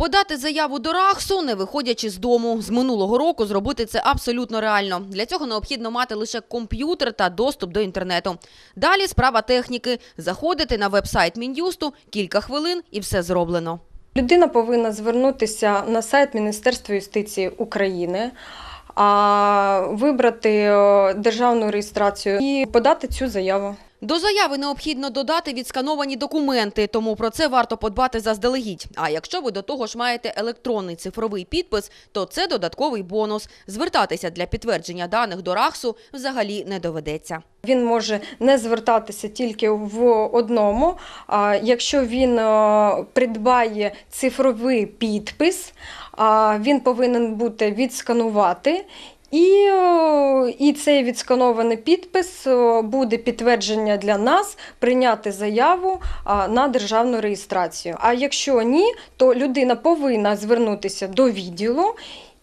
Подати заяву до РАХСу, не виходячи з дому. З минулого року зробити це абсолютно реально. Для цього необхідно мати лише комп'ютер та доступ до інтернету. Далі справа техніки. Заходити на веб-сайт Мін'юсту, кілька хвилин і все зроблено. Людина повинна звернутися на сайт Міністерства юстиції України, вибрати е, державну реєстрацію і подати цю заяву. До заяви необхідно додати відскановані документи, тому про це варто подбати заздалегідь. А якщо ви до того ж маєте електронний цифровий підпис, то це додатковий бонус. Звертатися для підтвердження даних до РАХСу взагалі не доведеться. Він може не звертатися тільки в одному. Якщо він е, придбає цифровий підпис, він повинен бути відсканувати. І, е, і цей відсканований підпис е, буде підтвердження для нас прийняти заяву на державну реєстрацію. А якщо ні, то людина повинна звернутися до відділу.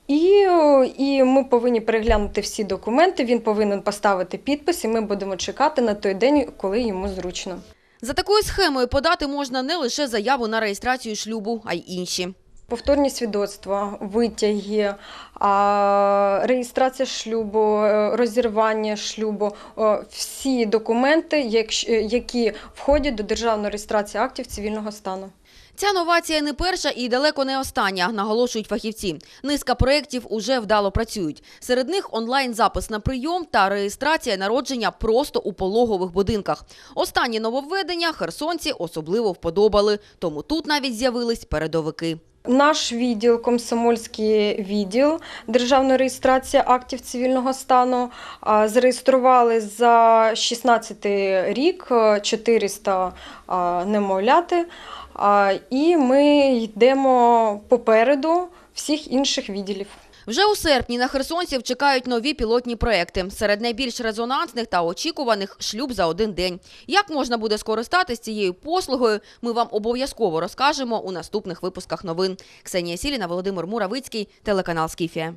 І, е, і ми повинні переглянути всі документи. Він повинен поставити підпис, і ми будемо чекати на той день, коли йому зручно. За такою схемою подати можна не лише заяву на реєстрацію шлюбу, а й інші. Повторні свідоцтва, витяги, реєстрація шлюбу, е, розірвання шлюбу, е, всі документи, е, які входять до державної реєстрації актів цивільного стану. Ця новація не перша і далеко не остання, наголошують фахівці. Низка проєктів уже вдало працюють. Серед них онлайн-запис на прийом та реєстрація народження просто у пологових будинках. Останні нововведення херсонці особливо вподобали, тому тут навіть з'явились передовики. Наш відділ, комсомольський відділ державної реєстрації актів цивільного стану, зареєстрували за 16 рік е, 400 немовляти. І ми йдемо попереду всіх інших відділів. Вже у серпні на херсонців чекають нові пілотні проекти. Серед найбільш резонансних та очікуваних шлюб за один день. Як можна буде скористатись цією послугою, ми вам обов'язково розкажемо у наступних випусках новин. Ксенія Сіліна, Володимир Муравицький, телеканал Скіфія.